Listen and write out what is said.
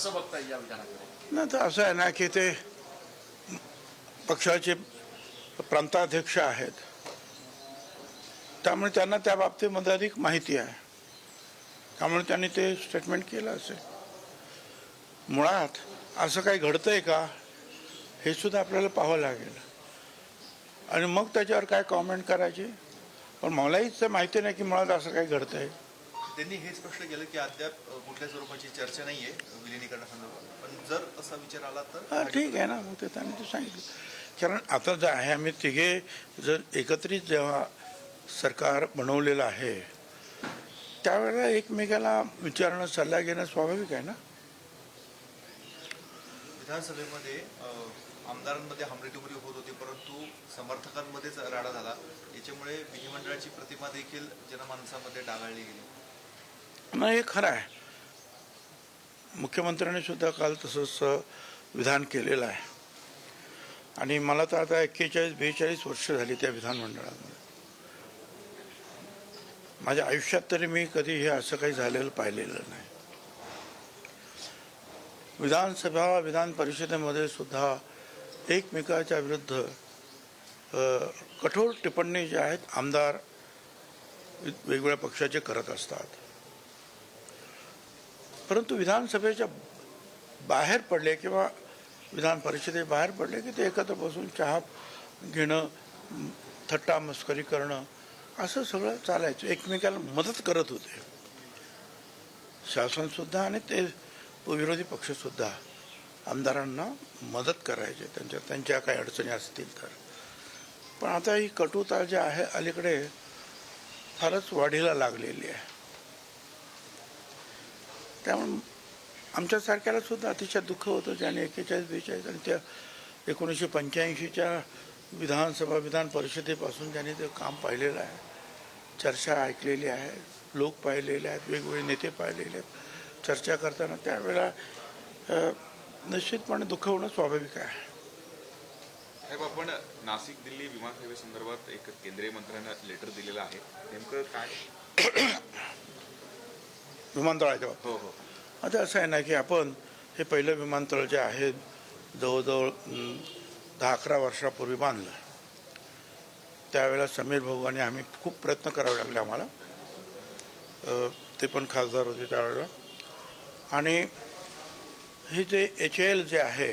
कसं बघता या विधानाकडे नाही तर असं आहे ना की ते पक्षाचे प्रांताध्यक्ष आहेत त्यामुळे त्यांना त्या बाबतीमध्ये अधिक माहिती आहे त्यामुळे त्यांनी ते स्टेटमेंट केलं असेल मुळात असं काही घडतंय का हे सुद्धा आपल्याला पाहावं लागेल आणि मग त्याच्यावर काय कॉमेंट करायचे पण मलाही माहिती नाही की मुळात असं काही घडतंय त्यांनी हे स्पष्ट केलं की अद्याप कुठल्या स्वरूपाची चर्चा नाहीये विलिनीकरणासंदर्भात पण जर असा विचार आला तर? ठीक आहे ना मग ते त्यांनी ते सांगितलं. कारण आता जे आहे आम्ही तिघे जर एकत्रित जेव्हा सरकार बनवलेलं आहे त्यावेळेला एकमेकाला विचारणं सल्ला घेणं स्वाभाविक आहे ना? विधानसभेमध्ये आमदारांमध्ये हमरेटुमरी होत होती परंतु समर्थकांमध्येच राडा झाला. याच्यामुळे विधिमंडळाची प्रतिमा देखील जनमानसामध्ये डागाळली गेली. नाही हे खरं आहे. मुख्यमंत्र्यांनी सुद्धा काल तसंच विधान केलेलं आहे. आणि मला तर आता एक्केचाळीस बेचाळीस वर्ष झाली त्या विधानमंडळामध्ये माझ्या आयुष्यात तरी मी कधी हे असं काही झालेलं पाहिलेलं नाही. विधानसभा विधान परिषदेमध्ये सुद्धा एकमेकाच्या विरुद्ध कठोर टिप्पणी ज्या आहेत आमदार वेगवेगळ्या पक्षाचे करत असतात. परंतु विधानसभेच्या बाहेर पडले किंवा विधान परिषदे बाहेर पडले की ते एकत्र बसून चहा घेणं थट्टा मस्करी करणं असं सगळं चालायचं. एकमेकाला मदत करत होते. शासनसुद्धा आणि ते विरोधी पक्षसुद्धा आमदारांना मदत करायचे. त्यांच्या त्यांच्या काही अडचणी असतील तर. पण आता ही कटुता जी आहे अलीकडे फारच वाढीला लागलेली आहे. त्यामुळे आमच्यासारख्याला सुद्धा अतिशय दुःख होतं ज्याने एक्केचाळीस बेचाळीस आणि त्या एकोणीसशे पंच्याऐंशीच्या विधानसभा विधान परिषदेपासून ज्यांनी ते काम पाहिलेलं आहे. चर्चा ऐकलेली आहे. लोक पाहिलेले आहेत. वेगवेगळे नेते पाहिलेले आहेत. चर्चा करताना त्यावेळेला निश्चितपणे दुःख होणं स्वाभाविक आहे. साहेब आपण नाशिक दिल्ली विमानसेवेसंदर्भात एक केंद्रीय मंत्र्यांना लेटर दिलेलं आहे. नेमकं काय? विमानतळाच्या बाबतीत. हो हो. आता असं आहे ना की आपण हे पहिलं विमानतळ जे आहे जवळजवळ दहा अकरा वर्षापूर्वी बांधलं. त्यावेळेला समीर भाऊ आणि आम्ही खूप प्रयत्न करावे लागले आम्हाला. ते पण खासदार होते त्यावेळेला. आणि हे जे एच एल जे आहे